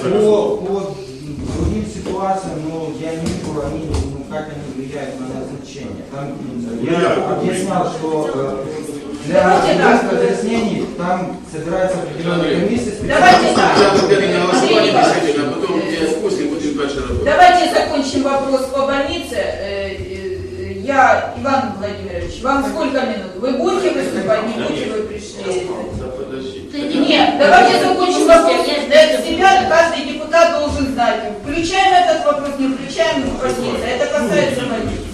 По, по другим ситуациям, ну, я не вижу, они, ну, как они влияют на назначение. Там, Ну, я як? объяснял, что э, для Давайте так. для разъяснений там собирается определенная комиссия. Давайте так. Спочатку денне голосування Андрій Іванович, десятина, а потім е, дискусії будемо далі робити. Давайте закончим вопрос по больнице. Э, э, Я, Иван Владимирович, вам сколько минут? Вы будете выступать, не будете вы пришли? Да, подожди. Нет, давайте закончим вопрос. Для себя каждый депутат должен знать, включаем этот вопрос, не включаем больницы. Это касается больницы.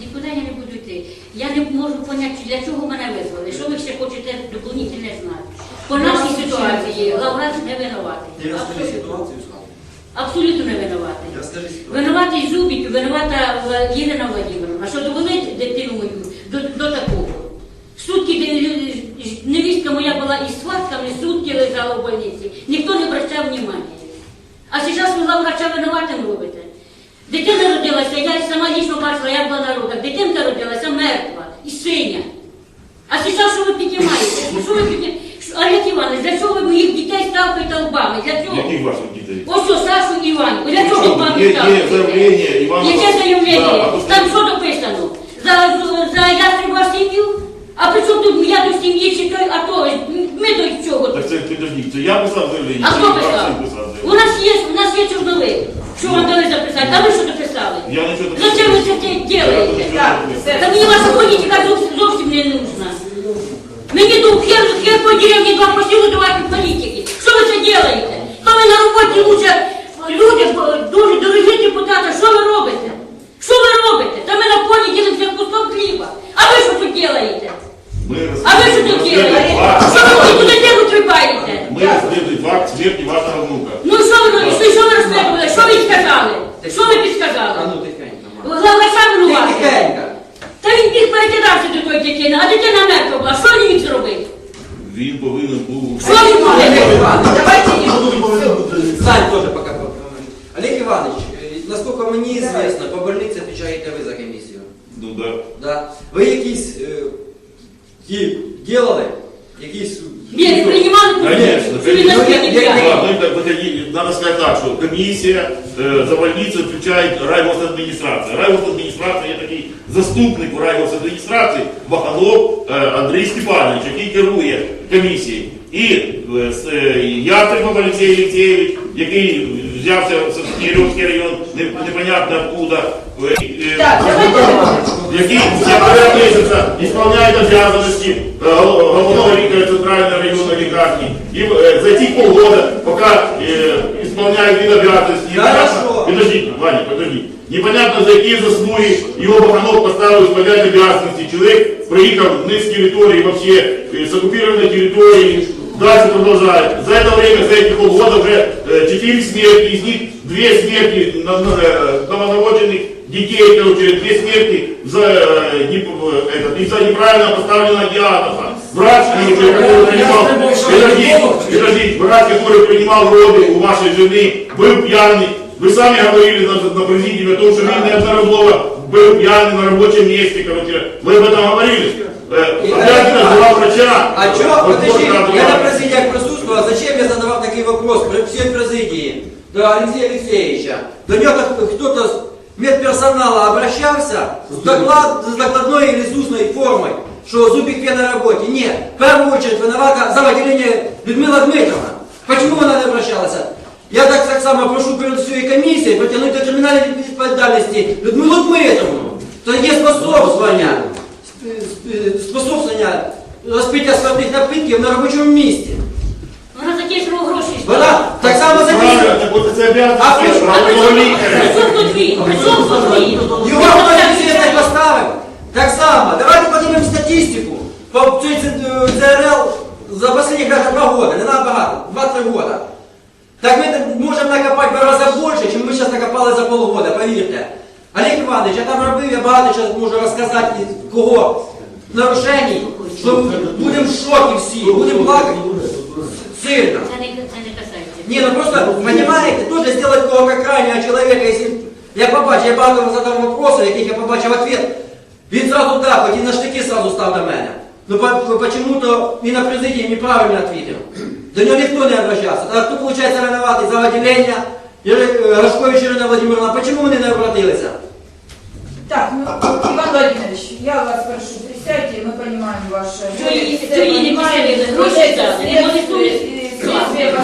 Нікуди я не буду йти. Я не можу поняти, для чого мене визвали. Що ви ще хочете доповнительно знати? По нашій ситуації главврач не винуватий. Ти розкажи Абсолютно. ситуацію сам. Абсолютно не винуватий. Розкажи ситуацію. Винуватий Зубік, винувата Вла- Ірина Владимировна. Що довели дитину мою до, до такого. Сутки невістка моя була із схватками, сутки лежала в больниці. Ніхто не обращав внимання. А зараз ви главврача винуватим робите. Дитина родилася, я сама лічно бачила, як була на родах. Дитинка родилася мертва і синя. А зараз що ви піднімаєте? Ну, Що ви піднімаєте? Олег Іванович, для чого ви моїх дітей ставите лбами? Для чого? Яких ваших дітей? Ось що, Сашу і Іванку. Для чого лбами Є, є заявлення, Іван. Яке заявлення? а Там що дописано? За, за ястреба сім'ю? А при чому тут я до сім'ї чи той, а то ми до чого? Так це підожди, це я писав заявлення? А хто писав? У нас є, у нас є чорновик. Що вам дали записати? А ви що дописали? Я нічого не Зачем ви це робите? Так, все. Та мені ваша політика яка зовсім не нужна. Мені тут хер, хер по деревні два посілу давати політики. Що ви це робите? То ви на роботі лучше люди, дуже дорогі депутати, що ви робите? Що ви робите? Та ми на полі ділимося куском хліба. А ви що тут робите? Ми А ви що тут ви тут туди деру трибаєте? Ми розслідуємо факт смерті вашого внука. Ну що ви? Що ви розслідували? Що ви сказали? Що ви підсказали? А ну тихенько. Главача Та він біг перекидався до тої дитини, а дитина мертва була. Що він міг зробити? Він повинен був... Що він повинен? Давайте не Сань тоже пока. Олег Иванович, э, насколько мне известно, по больнице отвечаете вы за комиссию. Ну да. Да. Ви якісь е, ті делали? Якісь... Ні, не приймали Конечно, світі Ну, я- так, надо сказать так, что комиссия э, за больницу включает райгосадминистрация. Райгосадминистрация є такий заступник в райгосадміністрації Баханов е, Андрій Степанович, який керує комісією. І е, с- е, Ястребов Олексій Олексійович, який взявся з Кіровський район, не- непонятно откуда. е, е, Так, давайте. який все полтора месяца исполняет обязанности э, гол- головного лікаря центральной районной лікарні. И э, за эти полгода, пока э, исполняет вид обязанности, непонятно, Хорошо. подождите, Ваня, подожди, непонятно за какие заслуги его Баханов поставил исполнять обязанности. Человек проехал не с территории вообще, э, с оккупированной территории, дальше продолжает. За это время, за эти полгода уже э, четыре смерти, из них две смерти на- на- э, новонародженных детей, короче, две смерти за, э, не, э, этот, из-за неправильно поставленного диагноза. Врач, короче, который принимал, подождите, подождите, врач, который принимал роды у вашей жены, был пьяный. Вы сами говорили на, на президиуме о том, что Лидия Неоднороблова был пьяный на рабочем месте, короче. Вы об этом говорили? Э, Обязанность была врача. А чё, Вот подожди, вот надо я на было. президиях присутствовал, зачем я задавал такой вопрос при всей президии до Алексея Алексеевича? До него как кто-то с медперсонала обращался с, доклад, с докладной или с устной формой, что Зубик пьян на работе. Нет, в первую очередь виновата за отделение Людмила Дмитровна. Почему она не обращалась? Я так, так само прошу перед всією комісією притягнути до кримінальної відповідальності Людмилу Дмитровну. То є способствування, сп- сп- способствування розпиття спиртних напитків на робочому місці. Вона за ті ж гроші. Вона так само за це А при- чому тут він? При чому тут він? його хтось не поставив. Так само, давайте подивимо статистику по цій ЦРЛ за останні даже два года, не надо багато, два-три года. Так ми можемо накопати в два рази більше, ніж ми зараз накопали за полгода, повірте. Олег Іванович, я там робив, я багато чого можу розказати, кого нарушень, будемо в шокі всі, будемо плакати сильно. Це не, це не касається. Не, ну просто, понимаете, тоже сделать кого как крайнего человека, если... Я побачив, я багато задав вопросів, яких я побачив ответ. Він сразу так, хоч і на штики сразу став до мене. Ну по- по- почему-то і на президії неправильно ответил. До нього ніхто не обращався. А хто, виходить, винуватий за виділення? Іри- Гашкович Ірина Владимировна, чому вони не обратилися? Так, ну, Иван Владимирович, я вас прошу, присядьте, мы понимаем ваше... Що її- все не понимаем. кишені, гроші дали, не монетують.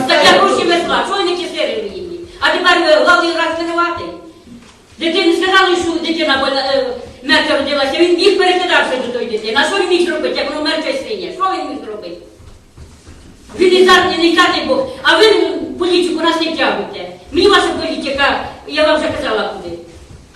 Так я гроші везла, що вони кисерили її? А тепер е, главний раз винуватий. Дитині сказали, що дитина е, мертва родилася, він міг перекидався до тої дитини. А що він міг зробити, як воно мертве свиня? Що він міг зробити? Він не зар не катий Бог, а ви політику нас не тягуєте. Мені ваша політика, я вам вже казала куди.